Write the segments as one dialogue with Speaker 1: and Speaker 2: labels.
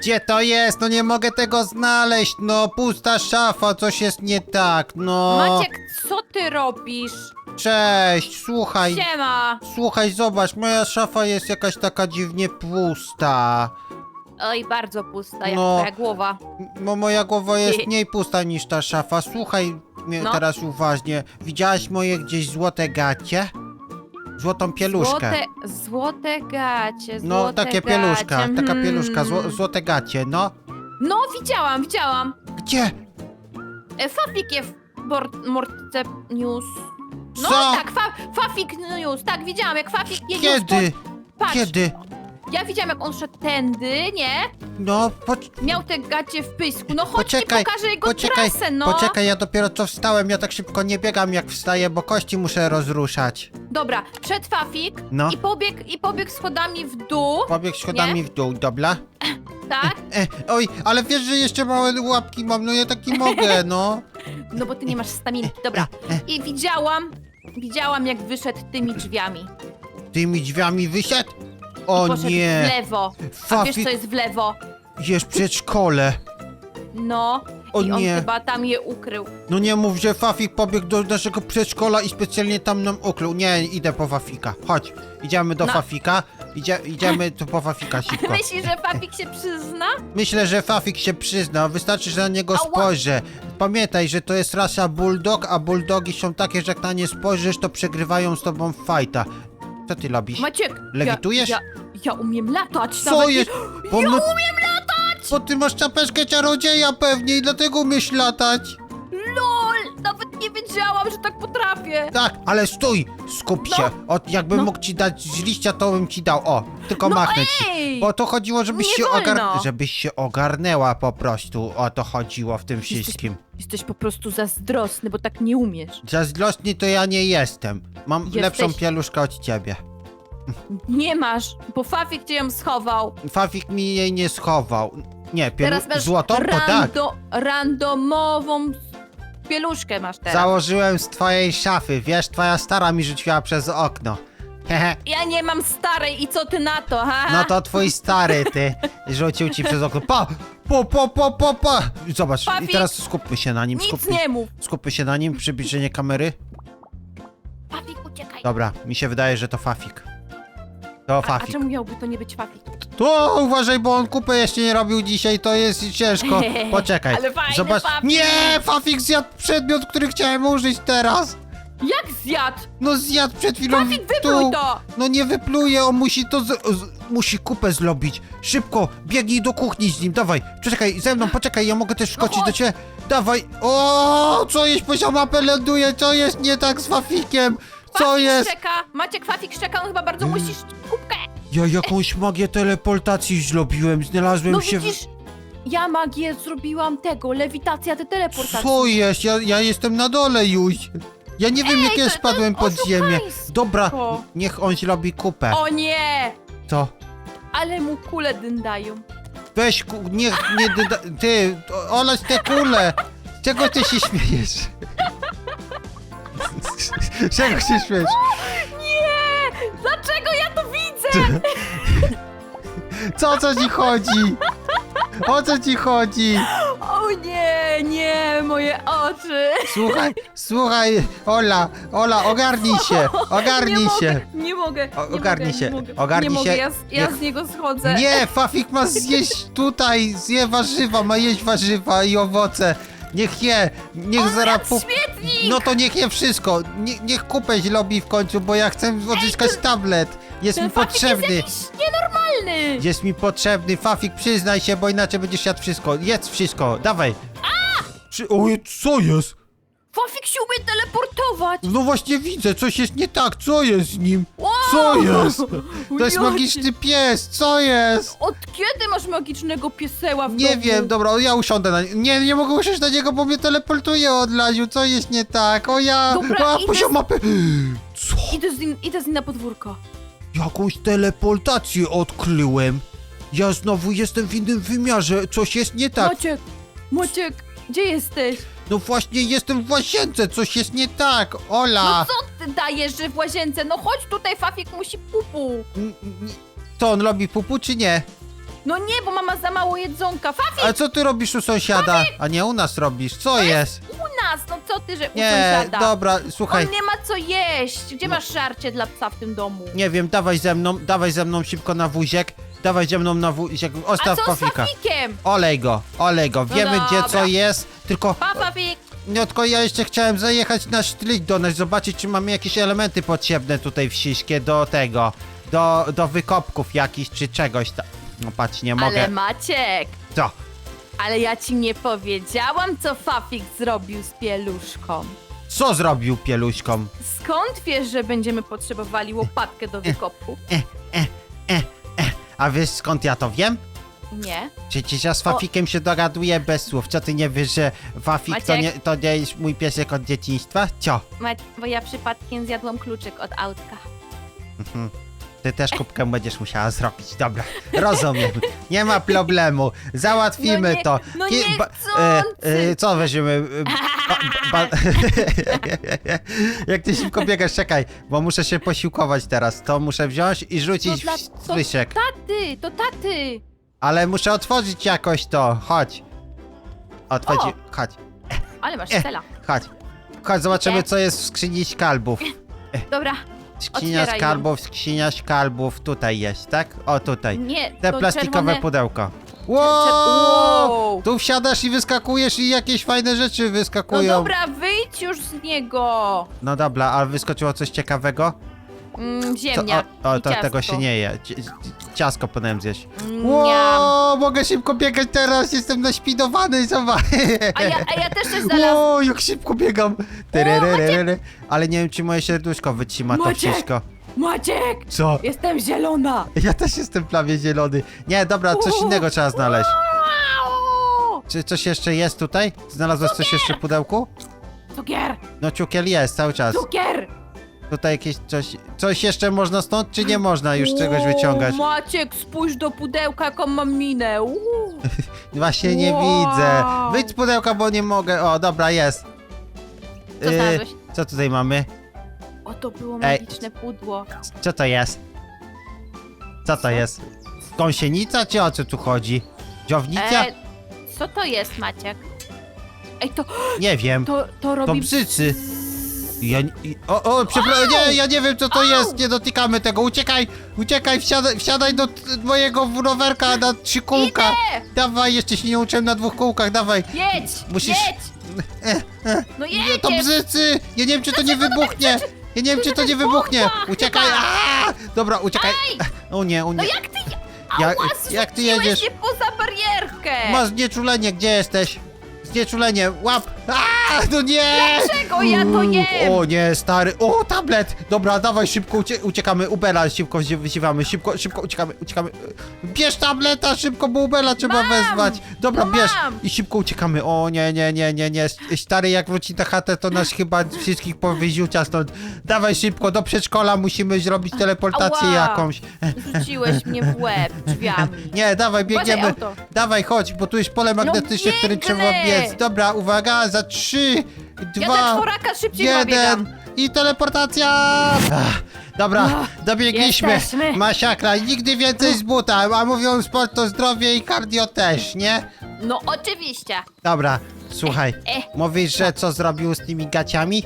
Speaker 1: Gdzie to jest? No nie mogę tego znaleźć, no pusta szafa, coś jest nie tak, no.
Speaker 2: Maciek, co ty robisz?
Speaker 1: Cześć, słuchaj,
Speaker 2: Siema!
Speaker 1: słuchaj, zobacz, moja szafa jest jakaś taka dziwnie pusta.
Speaker 2: Oj, bardzo pusta, jak
Speaker 1: No.
Speaker 2: twoja głowa.
Speaker 1: Bo moja głowa jest mniej pusta niż ta szafa. Słuchaj mnie
Speaker 2: No.
Speaker 1: teraz uważnie. Widziałaś moje gdzieś złote gacie? Złotą pieluszkę.
Speaker 2: Złote, złote gacie,
Speaker 1: No,
Speaker 2: złote
Speaker 1: takie
Speaker 2: gacie.
Speaker 1: pieluszka, taka
Speaker 2: hmm.
Speaker 1: pieluszka, zło, złote gacie, no.
Speaker 2: No, widziałam, widziałam.
Speaker 1: Gdzie?
Speaker 2: E, Fafik je w Bor- Morce News. No
Speaker 1: Co?
Speaker 2: tak, fa Fafik News, tak, widziałam, jak Fafik je
Speaker 1: Kiedy?
Speaker 2: News, Patrz,
Speaker 1: Kiedy?
Speaker 2: Ja widziałam, jak on szedł tędy, nie?
Speaker 1: No, poc-
Speaker 2: Miał te gacie w pysku. No chodź
Speaker 1: Poczekaj,
Speaker 2: pokażę jego
Speaker 1: poczekaj,
Speaker 2: trasę, no.
Speaker 1: poczekaj, ja dopiero co wstałem, ja tak szybko nie biegam jak wstaję, bo kości muszę rozruszać.
Speaker 2: Dobra, przed Fafik
Speaker 1: No.
Speaker 2: i pobiegł i pobiegł schodami w dół,
Speaker 1: Pobieg schodami w dół, dobra?
Speaker 2: tak?
Speaker 1: E, oj, ale wiesz, że jeszcze małe łapki mam, no ja taki mogę, no.
Speaker 2: No bo ty nie masz staminy. Dobra. I widziałam, widziałam jak wyszedł tymi drzwiami.
Speaker 1: Tymi drzwiami wyszedł?
Speaker 2: I
Speaker 1: O
Speaker 2: poszedł w
Speaker 1: nie,
Speaker 2: lewo. A wiesz co jest w lewo?
Speaker 1: jest w przedszkole.
Speaker 2: No.
Speaker 1: O
Speaker 2: I on
Speaker 1: nie.
Speaker 2: chyba tam je ukrył.
Speaker 1: No nie mów, że Fafik pobiegł do naszego przedszkola i specjalnie tam nam ukrył. Nie, idę po Fafika. Chodź, idziemy do
Speaker 2: No.
Speaker 1: Fafika. Idzie, idziemy tu po Fafika szybko.
Speaker 2: Myślisz, że Fafik się przyzna?
Speaker 1: Myślę, że Fafik się przyzna, wystarczy, że na niego
Speaker 2: Ała.
Speaker 1: spojrzę. Pamiętaj, że to jest rasa bulldog, a bulldogi są takie, że jak na nie spojrzysz, to przegrywają z tobą fajta. Co ty robisz?
Speaker 2: Maciek.
Speaker 1: Lewitujesz?
Speaker 2: Ja, ja, ja umiem latać.
Speaker 1: Co
Speaker 2: nawet
Speaker 1: jest? Bo
Speaker 2: Ja umiem latać!
Speaker 1: Bo ty masz czapeczkę czarodzieja pewnie i dlatego umiesz latać.
Speaker 2: LOL! Nawet nie wiedziałam, że tak potrafię.
Speaker 1: Tak, ale stój, skup
Speaker 2: No.
Speaker 1: się. O, jakbym
Speaker 2: No.
Speaker 1: mógł ci dać z liścia, to bym ci dał. O, tylko
Speaker 2: No
Speaker 1: machnę ci.
Speaker 2: ej!
Speaker 1: Bo to chodziło, żebyś
Speaker 2: Nie
Speaker 1: się,
Speaker 2: wolno.
Speaker 1: żebyś się ogarnęła po prostu. O to chodziło w tym wszystkim.
Speaker 2: Jesteś po prostu zazdrosny, bo tak nie umiesz.
Speaker 1: Zazdrosny to ja nie jestem. Mam
Speaker 2: Jesteś-
Speaker 1: lepszą pieluszkę od ciebie.
Speaker 2: Nie masz, bo Fafik cię ją schował.
Speaker 1: Fafik mi jej nie schował. Nie,
Speaker 2: Teraz
Speaker 1: pielu...
Speaker 2: masz
Speaker 1: złotą to tak.
Speaker 2: rando, randomową pieluszkę masz teraz.
Speaker 1: Założyłem z twojej szafy. Wiesz, twoja stara mi rzuciła przez okno. Hehe.
Speaker 2: Ja nie mam starej i co ty na to, ha?
Speaker 1: No to twój stary, ty, rzucił ci przez okno. Pa! Po, po, po, po, po! Zobacz, i teraz skupmy się na nim,
Speaker 2: Nic
Speaker 1: skupmy,
Speaker 2: nie mów.
Speaker 1: skupmy się na nim, przybliżenie kamery.
Speaker 2: Fafik, uciekaj.
Speaker 1: Dobra, mi się wydaje, że to Fafik. To
Speaker 2: A, a
Speaker 1: Fafik.
Speaker 2: czemu miałby to nie być Fafik?
Speaker 1: To uważaj, bo on kupę jeszcze nie robił dzisiaj, to jest ciężko. Poczekaj.
Speaker 2: Ale fajny
Speaker 1: Zobacz. Nie! Fafik zjadł przedmiot, który chciałem użyć teraz!
Speaker 2: Jak zjadł?
Speaker 1: No zjadł przed chwilą
Speaker 2: Fafik, wypluj
Speaker 1: tu.
Speaker 2: to!
Speaker 1: No nie wypluje, on musi to z, z, musi kupę zrobić. Szybko, biegnij do kuchni z nim, dawaj. Czekaj, ze mną, poczekaj, ja mogę też wskoczyć do
Speaker 2: No chodź.
Speaker 1: ciebie. Dawaj. O, co jest poziom mapy ląduje, co jest nie tak z Fafikiem? Co
Speaker 2: Fafik
Speaker 1: jest?
Speaker 2: szczeka, Maciek Fafik szczeka, on chyba bardzo musisz kubkę.
Speaker 1: Ja jakąś magię teleportacji zrobiłem, znalazłem
Speaker 2: No
Speaker 1: się w...
Speaker 2: widzisz, ja magię zrobiłam tego, lewitacja, te teleportacja.
Speaker 1: Co jest? Ja, ja jestem na dole już. Ja nie wiem, jak ja
Speaker 2: to- to
Speaker 1: spadłem pod ziemię.
Speaker 2: oszukaństwo.
Speaker 1: Dobra, niech on zrobi kupę.
Speaker 2: O nie!
Speaker 1: Co?
Speaker 2: Ale mu kule dyndają.
Speaker 1: Weź, ku, niech nie dyda, Ty, olać te kule! Z czego ty się śmiejesz? Z czego się śmiejesz?
Speaker 2: Nie! Dlaczego ja to?
Speaker 1: Co o co ci chodzi? O co ci chodzi?
Speaker 2: O nie, nie, moje oczy.
Speaker 1: Słuchaj, słuchaj, Ola, Ola, ogarnij się, ogarnij
Speaker 2: nie
Speaker 1: się.
Speaker 2: Mogę, nie mogę,
Speaker 1: O-
Speaker 2: nie
Speaker 1: ogarnij
Speaker 2: mogę,
Speaker 1: się,
Speaker 2: nie mogę,
Speaker 1: ogarnij
Speaker 2: nie
Speaker 1: się.
Speaker 2: Mogę, ja, z- ja
Speaker 1: Niech-
Speaker 2: z niego schodzę.
Speaker 1: Nie, Fafik ma zjeść tutaj, zje warzywa, ma jeść warzywa i owoce. Niech je, niech zaraz pu... No to niech je wszystko, Nie, niech kupę robi w końcu, bo ja chcę odzyskać tablet. Jest mi
Speaker 2: Fafik
Speaker 1: potrzebny.
Speaker 2: jest jakiś nienormalny.
Speaker 1: Jest mi potrzebny, Fafik, przyznaj się, bo inaczej będziesz jadł wszystko. Jedz wszystko, dawaj. Czy... Oj, co jest?
Speaker 2: Fafik się umie teleportować.
Speaker 1: No właśnie widzę, coś jest nie tak, co jest z nim?
Speaker 2: Wow!
Speaker 1: Co jest? To jest magiczny pies, co jest?
Speaker 2: Od kiedy masz magicznego pieseła w
Speaker 1: Nie
Speaker 2: domu?
Speaker 1: wiem, dobra, ja usiądę na Nie, nie mogę usiąść na niego, bo mnie teleportuje od Laziu, co jest nie tak? O ja,
Speaker 2: Dobra,
Speaker 1: a
Speaker 2: idę
Speaker 1: poziom mapy. Co?
Speaker 2: Idę z, nim, idę z nim na podwórko.
Speaker 1: Jakąś teleportację odkryłem. Ja znowu jestem w innym wymiarze, coś jest nie tak.
Speaker 2: Maciek, Maciek, gdzie jesteś?
Speaker 1: No właśnie jestem w łazience, coś jest nie tak. Ola.
Speaker 2: No co ty dajesz, że w łazience? No chodź tutaj, Fafik musi pupu.
Speaker 1: Co, on robi pupu czy nie?
Speaker 2: No nie, bo mama za mało jedzonka. Fafi,
Speaker 1: A co ty robisz u sąsiada? A nie u nas robisz, co jest?
Speaker 2: u nas, no co ty, że u
Speaker 1: Nie,
Speaker 2: sąsiada?
Speaker 1: dobra, słuchaj.
Speaker 2: On nie ma co jeść. Gdzie masz żarcie dla psa w tym domu?
Speaker 1: Nie wiem, dawaj ze mną, dawaj ze mną szybko na wóziek. Dawaj ze mną na wóziek,
Speaker 2: A
Speaker 1: ostaw
Speaker 2: co z. Fafikiem?
Speaker 1: Olej go, olej go,
Speaker 2: No
Speaker 1: wiemy gdzie
Speaker 2: dobra.
Speaker 1: co jest, tylko...
Speaker 2: Pa, Fafik.
Speaker 1: No tylko ja jeszcze chciałem zajechać na sztlik do nas, zobaczyć czy mamy jakieś elementy potrzebne tutaj w Siśkie do tego, do, do wykopków jakichś czy czegoś tam. No patrz, nie mogę.
Speaker 2: Ale Maciek,
Speaker 1: Co?
Speaker 2: ale ja ci nie powiedziałam, co Fafik zrobił z pieluszką.
Speaker 1: Co zrobił pieluśką?
Speaker 2: Skąd wiesz, że będziemy potrzebowali łopatkę do wykopu?
Speaker 1: A wiesz skąd ja to wiem?
Speaker 2: Nie.
Speaker 1: Przecież ja z Fafikiem się dogaduję bez słów. Co ty nie wiesz, że Fafik to
Speaker 2: Maciek.
Speaker 1: nie, to nie jest mój piesek od dzieciństwa? Co?
Speaker 2: Ma- Bo ja przypadkiem zjadłam kluczyk od autka.
Speaker 1: Ty też kubkę będziesz musiała zrobić. Dobra, rozumiem. Nie ma problemu. Załatwimy
Speaker 2: No nie-
Speaker 1: to.
Speaker 2: no
Speaker 1: Ki-
Speaker 2: niechcący.
Speaker 1: co weźmiemy? E, Ba, ba, Jak ty szybko biegasz, czekaj, bo muszę się posiłkować teraz. To muszę wziąć i rzucić
Speaker 2: dla-
Speaker 1: w
Speaker 2: to
Speaker 1: strysiek.
Speaker 2: taty, to taty.
Speaker 1: Ale muszę otworzyć jakoś to. Chodź. Otwórz. Chodź,
Speaker 2: Ale masz cela.
Speaker 1: chodź. Chodź, zobaczymy
Speaker 2: Nie.
Speaker 1: co jest w skrzyni skarbów.
Speaker 2: Dobra,
Speaker 1: Skrzynia
Speaker 2: Otwieraj ją.
Speaker 1: skarbów, skrzynia skarbów tutaj jest, tak? O, tutaj.
Speaker 2: nie,
Speaker 1: Te
Speaker 2: to
Speaker 1: plastikowe
Speaker 2: czerwone...
Speaker 1: pudełko.
Speaker 2: Wow.
Speaker 1: Wow! Tu wsiadasz i wyskakujesz i jakieś fajne rzeczy
Speaker 2: No
Speaker 1: wyskakują.
Speaker 2: dobra, wyjdź już z niego.
Speaker 1: No dobra, ale wyskoczyło coś ciekawego?
Speaker 2: Mm,
Speaker 1: Co?
Speaker 2: ziemnia
Speaker 1: O, o
Speaker 2: i
Speaker 1: to
Speaker 2: ciastko.
Speaker 1: tego się nie je. Ci- ci- Ciasko potem zjeść.
Speaker 2: Niam.
Speaker 1: Wow, mogę szybko biegać teraz, jestem naśpidowany, zobacz.
Speaker 2: A ja, a ja też coś znalazłam.
Speaker 1: Wow, jak szybko biegam. Tyryryryry. Ale nie wiem, czy moje serduszko wytrzyma to
Speaker 2: Maciek!
Speaker 1: wszystko.
Speaker 2: Maciek,
Speaker 1: Co?
Speaker 2: jestem zielona.
Speaker 1: Ja też jestem prawie zielony. Nie, dobra, coś innego trzeba znaleźć. Czy coś jeszcze jest tutaj? Znalazłeś coś jeszcze w pudełku?
Speaker 2: Cukier,
Speaker 1: No ciukiel jest cały czas.
Speaker 2: cukier.
Speaker 1: Tutaj jakieś coś... Coś jeszcze można stąd, czy nie można już czegoś wyciągać?
Speaker 2: Maciek, spójrz do pudełka, jaką mam minę. Uuu.
Speaker 1: Właśnie nie
Speaker 2: Wow.
Speaker 1: widzę. Wyjdź z pudełka, bo nie mogę. O, dobra, jest.
Speaker 2: Co
Speaker 1: Y,
Speaker 2: znalazłeś?
Speaker 1: co tutaj mamy?
Speaker 2: O, to było magiczne pudło.
Speaker 1: Co to jest? Co to jest? Gąsienica, czy o co tu chodzi? Dziownica?
Speaker 2: E, co to jest, Maciek? Ej, to,
Speaker 1: Nie wiem.
Speaker 2: to, to robi...
Speaker 1: bzycy. Ja, nie- i- o, o, przepraszam, nie, ja nie wiem co to jest, nie dotykamy tego, uciekaj, uciekaj, wsiadaj, wsiadaj do t- mojego rowerka na trzy kółka.
Speaker 2: Idę!
Speaker 1: Dawaj, jeszcze się nie uczyłem na dwóch kółkach, dawaj.
Speaker 2: Jedź,
Speaker 1: Musisz-
Speaker 2: jedź! No
Speaker 1: Nie, to
Speaker 2: jedziesz!
Speaker 1: bzycy, ja nie wiem czy to nie wybuchnie. Ja nie wiem czy to nie wybuchnie.
Speaker 2: bomba
Speaker 1: Uciekaj,
Speaker 2: chyba.
Speaker 1: aaa! Dobra, uciekaj. O nie, o
Speaker 2: No
Speaker 1: nie.
Speaker 2: jak ty...
Speaker 1: Ja-
Speaker 2: Ała,
Speaker 1: jak ty jedziesz?
Speaker 2: mnie poza barierkę!
Speaker 1: Masz znieczulenie, gdzie jesteś? Znieczulenie, łap! Aaa, no nie!
Speaker 2: Dlaczego ja to jem?
Speaker 1: O nie, stary, o tablet! Dobra, dawaj szybko, ucie uciekamy, Ubera szybko wzi- szybko, szybko uciekamy, uciekamy. Bierz tableta, szybko, bo Ubera trzeba
Speaker 2: Mam!
Speaker 1: wezwać. Dobra,
Speaker 2: No
Speaker 1: bierz i szybko uciekamy. O nie, nie, nie, nie, nie, stary jak wróci na chatę, to nas chyba wszystkich powyziucia stąd. Dawaj szybko, do przedszkola musimy zrobić teleportację
Speaker 2: Ała!
Speaker 1: jakąś.
Speaker 2: Zrzuciłeś mnie w łeb drzwiami.
Speaker 1: Nie, dawaj, biegniemy.
Speaker 2: Uważaj, auto.
Speaker 1: Dawaj, chodź, bo tu jest pole magnetyczne, w którym
Speaker 2: biegnę!
Speaker 1: trzeba biec. Dobra, uwaga, za trzy,
Speaker 2: Ja
Speaker 1: dwa,
Speaker 2: za czworaka szybciej biegam.
Speaker 1: jeden i teleportacja! Ach, dobra,
Speaker 2: Ach,
Speaker 1: dobiegliśmy.
Speaker 2: jesteśmy.
Speaker 1: Masiakra, nigdy więcej z buta, a mówią sport to zdrowie i cardio też, nie?
Speaker 2: No oczywiście.
Speaker 1: Dobra, słuchaj,
Speaker 2: E,
Speaker 1: mówisz, że co zrobił z tymi gaciami?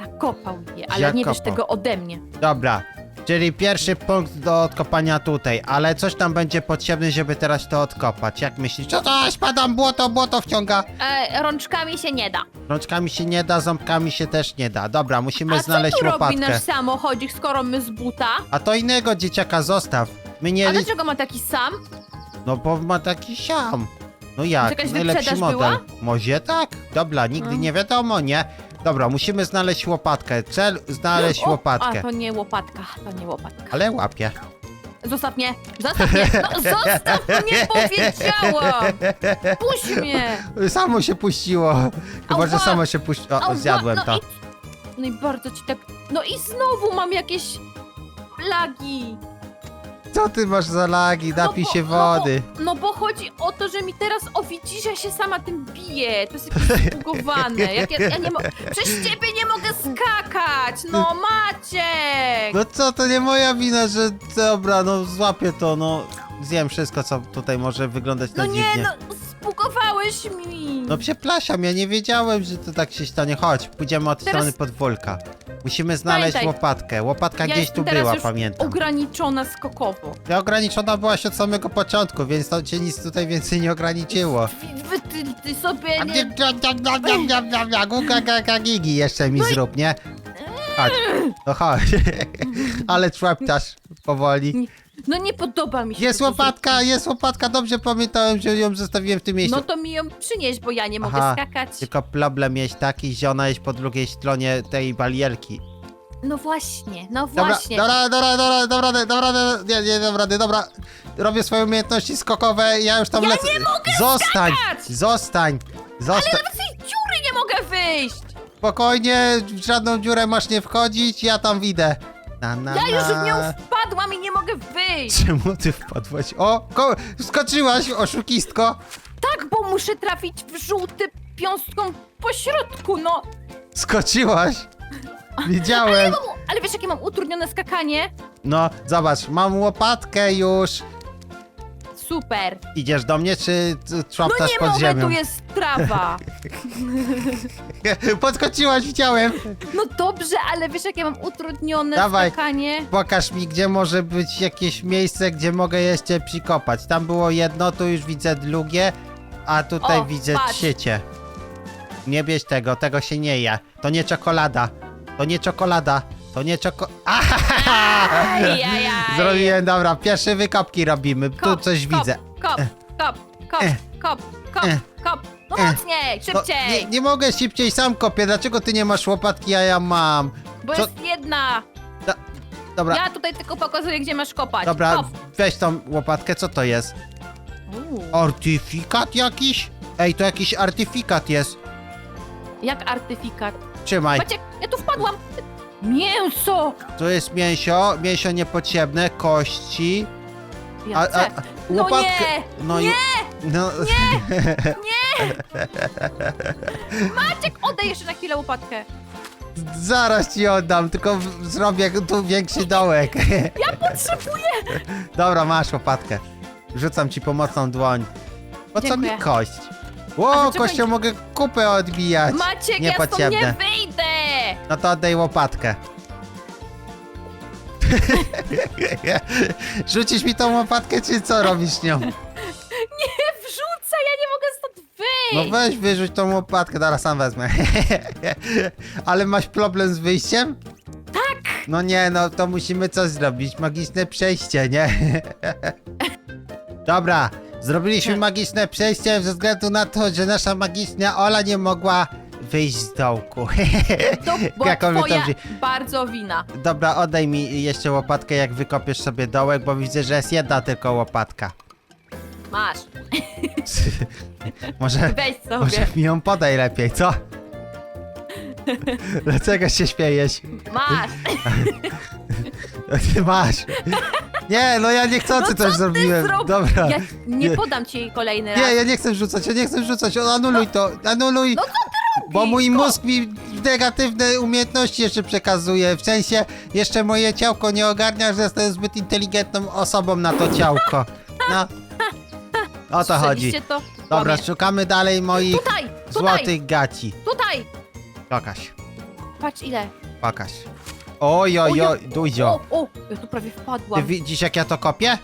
Speaker 2: zakopał je, ale nie wiesz tego ode mnie.
Speaker 1: Dobra, czyli pierwszy punkt do odkopania tutaj, ale coś tam będzie potrzebne, żeby teraz to odkopać. Jak myślisz? Co to? Spadam, błoto, błoto wciąga.
Speaker 2: E, rączkami się nie da.
Speaker 1: Rączkami się nie da, ząbkami się też nie da. Dobra, musimy
Speaker 2: A co
Speaker 1: znaleźć
Speaker 2: tu robi
Speaker 1: łopatkę.
Speaker 2: nasz samochodzik, skoro my z buta?
Speaker 1: A to innego dzieciaka zostaw. My nie...
Speaker 2: A dlaczego ma taki sam?
Speaker 1: No bo ma taki siam. No jak?
Speaker 2: jakaś
Speaker 1: Najlepszy
Speaker 2: wyprzedaż
Speaker 1: model.
Speaker 2: była?
Speaker 1: Może tak? Dobra, nigdy
Speaker 2: No.
Speaker 1: nie wiadomo, nie? Dobra, musimy znaleźć łopatkę. Cel znaleźć
Speaker 2: O,
Speaker 1: łopatkę.
Speaker 2: A, to nie łopatka, to nie łopatka.
Speaker 1: Ale łapie.
Speaker 2: Zostaw mnie, zostaw mnie, no zostaw mnie, powiedziałam! Puść mnie!
Speaker 1: Samo się puściło. Chyba, że
Speaker 2: Ała!
Speaker 1: samo się puściło. O,
Speaker 2: Ała,
Speaker 1: zjadłem
Speaker 2: no
Speaker 1: to.
Speaker 2: I, no i bardzo ci tak... No i znowu mam jakieś plagi.
Speaker 1: Co ty masz za lagi? Napij
Speaker 2: bo-
Speaker 1: się
Speaker 2: no bo-
Speaker 1: wody.
Speaker 2: No bo chodzi o to, że mi teraz, o widzisz, ja się sama tym biję. To jest jakieś zbugowane. Jak ja, ja nie mo- Przez ciebie nie mogę skakać! No Maciek!
Speaker 1: No co, to nie moja wina, że... Dobra, no złapię to, no. zjem wszystko, co tutaj może wyglądać
Speaker 2: No
Speaker 1: na
Speaker 2: nie,
Speaker 1: dziwnie.
Speaker 2: no spukowałeś mi.
Speaker 1: No przepraszam, ja nie wiedziałem, że to tak się stanie. Chodź, pójdziemy od
Speaker 2: Teraz-
Speaker 1: strony podwórka. Musimy znaleźć
Speaker 2: Pamiętaj,
Speaker 1: łopatkę. Łopatka
Speaker 2: ja
Speaker 1: gdzieś
Speaker 2: jestem
Speaker 1: tu
Speaker 2: teraz
Speaker 1: była,
Speaker 2: już
Speaker 1: pamiętam.
Speaker 2: ograniczona skokowo.
Speaker 1: Ja ograniczona byłaś od samego początku, więc to cię nic tutaj więcej nie ograniczyło.
Speaker 2: Wy, ty, ty sobie
Speaker 1: A
Speaker 2: nie...
Speaker 1: Guga, gaga, gigi jeszcze
Speaker 2: No
Speaker 1: mi zrób, nie? Chodź, no chodź. Ale człaptasz powoli.
Speaker 2: No nie podoba mi się.
Speaker 1: Jest
Speaker 2: to, że-
Speaker 1: łopatka, jest łopatka, dobrze pamiętałem, że ją zostawiłem w tym miejscu.
Speaker 2: No to mi ją przynieś, bo ja nie mogę
Speaker 1: Aha,
Speaker 2: skakać.
Speaker 1: Tylko problem jest taki, że ona jest po drugiej stronie tej barierki.
Speaker 2: No właśnie, no
Speaker 1: Dobra,
Speaker 2: właśnie.
Speaker 1: dobra, dobra, dobra, dobra, dobra, dobra, nie, nie, dobra, dobra. Robię swoje umiejętności skokowe, ja już tam
Speaker 2: Ja
Speaker 1: lecę.
Speaker 2: nie mogę
Speaker 1: Zostań,
Speaker 2: skakać!
Speaker 1: zostań, zostań.
Speaker 2: Nawet z tej dziury nie mogę wyjść!
Speaker 1: Spokojnie, w żadną dziurę masz nie wchodzić, ja tam widzę. Na, na,
Speaker 2: Ja już w
Speaker 1: na.
Speaker 2: nią wpadłam i nie mogę wyjść!
Speaker 1: Czemu ty wpadłaś? O, ko- skoczyłaś, oszukistko.
Speaker 2: Tak, bo muszę trafić w żółty piąstką po środku, no!
Speaker 1: Skoczyłaś.
Speaker 2: Mam, ale wiesz, jakie mam utrudnione skakanie?
Speaker 1: No, zobacz, mam łopatkę już.
Speaker 2: Super!
Speaker 1: Idziesz do mnie, czy t-
Speaker 2: No
Speaker 1: człaptasz
Speaker 2: nie
Speaker 1: pod
Speaker 2: mogę,
Speaker 1: ziemią?
Speaker 2: tu jest trawa!
Speaker 1: Podskoczyłaś, widziałem.
Speaker 2: No dobrze, ale wiesz, jakie mam utrudnione
Speaker 1: Dawaj.
Speaker 2: skakanie?
Speaker 1: Pokaż mi, gdzie może być jakieś miejsce, gdzie mogę jeszcze przykopać. Tam było jedno, tu już widzę drugie, a tutaj
Speaker 2: O,
Speaker 1: widzę
Speaker 2: patrz.
Speaker 1: trzecie. Nie bierz tego, tego się nie je. To nie czekolada. To nie czekolada. To nie czeko...
Speaker 2: Ajajaj.
Speaker 1: Zrobiłem, dobra, pierwsze wykopki robimy. Tu
Speaker 2: Kop,
Speaker 1: coś
Speaker 2: kop,
Speaker 1: widzę.
Speaker 2: Kop, kop, kop,
Speaker 1: Eh.
Speaker 2: kop, kop,
Speaker 1: Eh.
Speaker 2: kop. No
Speaker 1: Eh.
Speaker 2: mocniej,
Speaker 1: No,
Speaker 2: szybciej!
Speaker 1: nie, nie mogę szybciej, sam kopię. Dlaczego ty nie masz łopatki, a ja mam?
Speaker 2: Bo
Speaker 1: co-
Speaker 2: jest jedna.
Speaker 1: Dobra,
Speaker 2: Ja tutaj tylko pokazuję, gdzie masz kopać.
Speaker 1: dobra,
Speaker 2: Kop.
Speaker 1: weź tą łopatkę, co to jest?
Speaker 2: Uuu,
Speaker 1: Artyfikat jakiś? Ej, to jakiś artyfikat jest.
Speaker 2: jak artyfikat.
Speaker 1: Trzymaj.
Speaker 2: Maciek, ja tu wpadłam. Mięso!
Speaker 1: To jest mięsio, mięsio niepotrzebne, kości. A, a, a,
Speaker 2: No
Speaker 1: łopatkę.
Speaker 2: nie!
Speaker 1: No
Speaker 2: nie!
Speaker 1: No,
Speaker 2: Maciek, oddaj jeszcze na chwilę łopatkę.
Speaker 1: zaraz ci oddam, tylko w- zrobię tu większy dołek.
Speaker 2: Ja potrzebuję!
Speaker 1: Dobra, masz łopatkę. Rzucam ci pomocną dłoń. Po co mi
Speaker 2: Dziękuję.
Speaker 1: kość? Ło,
Speaker 2: dlaczego
Speaker 1: kością mogę kupę odbijać.
Speaker 2: Maciek, ja stąd
Speaker 1: Niepotrzebne.
Speaker 2: nie wyjdę!
Speaker 1: No to oddaj łopatkę. Rzucisz mi tą łopatkę, czy co robisz nią?
Speaker 2: Nie wrzucaj, ja nie mogę stąd
Speaker 1: No
Speaker 2: wyjść!
Speaker 1: weź wyrzuć tą łopatkę, teraz sam wezmę. Ale masz problem z wyjściem?
Speaker 2: Tak!
Speaker 1: No nie, no to musimy coś zrobić. Magiczne przejście, nie? Dobra, zrobiliśmy
Speaker 2: Tak.
Speaker 1: magiczne przejście ze względu na to, że nasza magiczna Ola nie mogła wyjść z dołku.
Speaker 2: To była twoja
Speaker 1: dobrze.
Speaker 2: bardzo wina.
Speaker 1: Dobra, oddaj mi jeszcze łopatkę, jak wykopiesz sobie dołek, bo widzę, że jest jedna tylko łopatka.
Speaker 2: Masz.
Speaker 1: może,
Speaker 2: Weź sobie.
Speaker 1: może mi ją podaj lepiej, co? Dlaczego się śmiejesz?
Speaker 2: Masz.
Speaker 1: Ty masz. Nie, no ja niechcący
Speaker 2: No co
Speaker 1: też
Speaker 2: ty
Speaker 1: zrobiłem.
Speaker 2: zrob-
Speaker 1: Dobra.
Speaker 2: Ja nie
Speaker 1: Nie.
Speaker 2: podam ci jej kolejny raz.
Speaker 1: Nie, ja nie chcę rzucać, ja nie chcę rzucać, o, anuluj to, anuluj.
Speaker 2: No co ty robisz?
Speaker 1: Bo mój mózg mi negatywne umiejętności jeszcze przekazuje. W sensie, jeszcze moje ciałko nie ogarnia, że jestem zbyt inteligentną osobą na to ciałko. No. O to chodzi.
Speaker 2: Słyszeliście to?
Speaker 1: Dobra,
Speaker 2: Kłamie.
Speaker 1: szukamy dalej moich
Speaker 2: Tutaj, tutaj,
Speaker 1: złotych gaci.
Speaker 2: tutaj.
Speaker 1: Pokaż,
Speaker 2: Patrz ile.
Speaker 1: pokaż. Oj, oj, oj, Duzio.
Speaker 2: O, o, ja tu prawie
Speaker 1: Ty
Speaker 2: wpadłam.
Speaker 1: widzisz jak ja to kopię?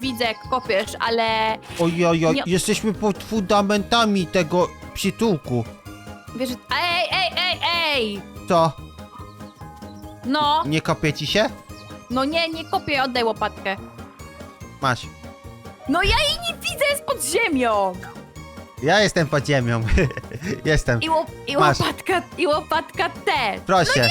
Speaker 2: Widzę jak kopiesz, ale
Speaker 1: Oj, oj, oj,
Speaker 2: Nie.
Speaker 1: jesteśmy pod fundamentami tego przytułku.
Speaker 2: wiesz, że- ej, ej, ej, ej.
Speaker 1: Co?
Speaker 2: No,
Speaker 1: Nie kopie ci się?
Speaker 2: no nie, nie kopię, oddaj łopatkę.
Speaker 1: Masz.
Speaker 2: No ja jej nie widzę, jest pod ziemią.
Speaker 1: Ja jestem pod ziemią. jestem.
Speaker 2: I, łop, i
Speaker 1: Masz.
Speaker 2: łopatka, i łopatka też.
Speaker 1: Proszę.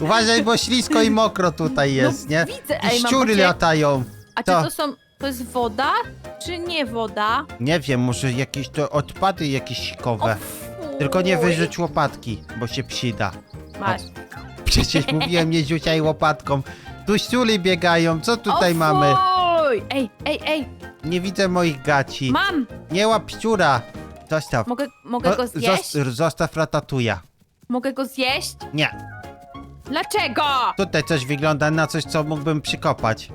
Speaker 1: Uważaj, bo ślisko i mokro tutaj jest,
Speaker 2: no,
Speaker 1: nie?
Speaker 2: widzę,
Speaker 1: I
Speaker 2: ej, mam
Speaker 1: szczury latają.
Speaker 2: A czy
Speaker 1: To.
Speaker 2: to są, to jest woda, czy nie woda?
Speaker 1: Nie wiem, może jakieś to odpady jakieś sikowe.
Speaker 2: fuj.
Speaker 1: Tylko nie wyrzuć łopatki, bo się przyda.
Speaker 2: Masz.
Speaker 1: Przecież mówiłem, nie rzucaj łopatką. Tu szczury biegają, co tutaj
Speaker 2: o,
Speaker 1: mamy?
Speaker 2: Ej, ej, ej,
Speaker 1: Nie widzę moich gaci.
Speaker 2: mam!
Speaker 1: Nie łap szczura. Zostaw.
Speaker 2: Mogę, mogę go zjeść?
Speaker 1: zos- zostaw ratatuja.
Speaker 2: Mogę go zjeść?
Speaker 1: Nie.
Speaker 2: Dlaczego?
Speaker 1: Tutaj coś wygląda na coś, co mógłbym przykopać.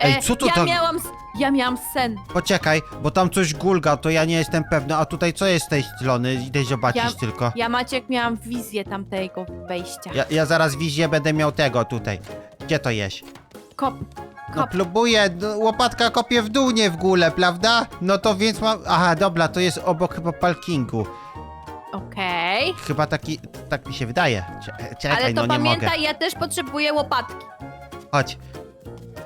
Speaker 1: Ej,
Speaker 2: E,
Speaker 1: co to
Speaker 2: ja
Speaker 1: tam-
Speaker 2: miałam, s- ja miałam sen.
Speaker 1: Poczekaj, bo tam coś gulga, to ja nie jestem pewny. A tutaj co jest z tej strony? Idę zobaczyć
Speaker 2: Ja-
Speaker 1: tylko.
Speaker 2: Ja Maciek miałam wizję tamtego wejścia.
Speaker 1: Ja, ja zaraz wizję będę miał tego tutaj. Gdzie to jest?
Speaker 2: Kop,
Speaker 1: No
Speaker 2: kop.
Speaker 1: próbuję, no, łopatka kopie w dół, nie w górę, prawda? No to więc mam... Aha, dobra, to jest obok chyba parkingu.
Speaker 2: Okej.
Speaker 1: Chyba taki, tak mi się wydaje. Cze- Czekaj,
Speaker 2: Ale to
Speaker 1: no nie
Speaker 2: pamiętaj,
Speaker 1: mogę.
Speaker 2: ja też potrzebuję łopatki.
Speaker 1: Chodź.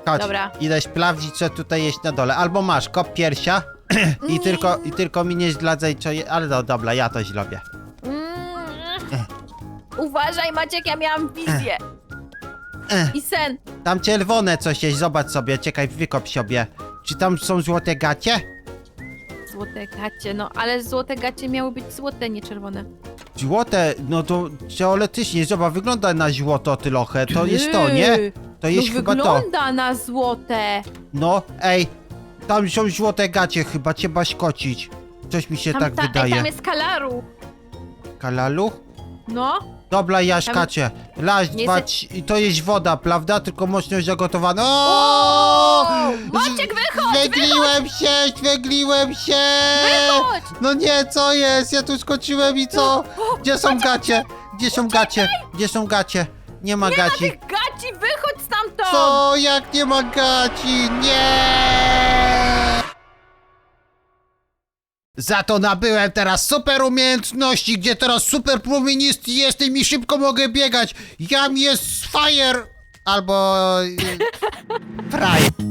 Speaker 1: Chodź.
Speaker 2: Dobra.
Speaker 1: Idę sprawdzić, co tutaj jest na dole. Albo masz, kop piersia i
Speaker 2: Nie.
Speaker 1: tylko, i tylko mi nie zdradzaj, co je... Ale no dobra, ja to zrobię.
Speaker 2: Mm. Uważaj Maciek, ja miałam wizję.
Speaker 1: Ech.
Speaker 2: I sen.
Speaker 1: Tam czerwone coś jest, zobacz sobie, czekaj, wykop sobie. Czy tam są złote gacie?
Speaker 2: Złote gacie, no ale złote gacie miały być złote, nie czerwone.
Speaker 1: Złote, no to teoretycznie, zobacz, wygląda na złoto trochę. To jest to, nie?
Speaker 2: Ty,
Speaker 1: To jest
Speaker 2: no
Speaker 1: chyba to.
Speaker 2: wygląda na złote.
Speaker 1: No, ej, tam są złote gacie, chyba trzeba skocić. Coś mi się
Speaker 2: Tam,
Speaker 1: tak
Speaker 2: ta,
Speaker 1: wydaje.
Speaker 2: Ej, tam jest kalaru.
Speaker 1: Kalalu?
Speaker 2: No,
Speaker 1: Dobra, ja
Speaker 2: Tam-
Speaker 1: skaczę. Raz,
Speaker 2: Nie
Speaker 1: dwa,
Speaker 2: se-
Speaker 1: trzy. I to jest woda, prawda? Tylko mocno zagotowana. O!
Speaker 2: Maciek, wychodź,
Speaker 1: Zwęgliłem się, zwęgliłem się!
Speaker 2: wychodź!
Speaker 1: No nie, co jest? Ja tu skoczyłem i co? Gdzie są gacie? Gdzie są gacie? Gdzie są gacie? Nie ma gaci.
Speaker 2: Tych gaci, wychodź stamtąd!
Speaker 1: Co? Jak nie ma gaci? Nie! Za to nabyłem teraz super umiejętności, gdzie teraz super promienisty jestem i szybko mogę biegać. Jam jest fire! Albo... y, Fry.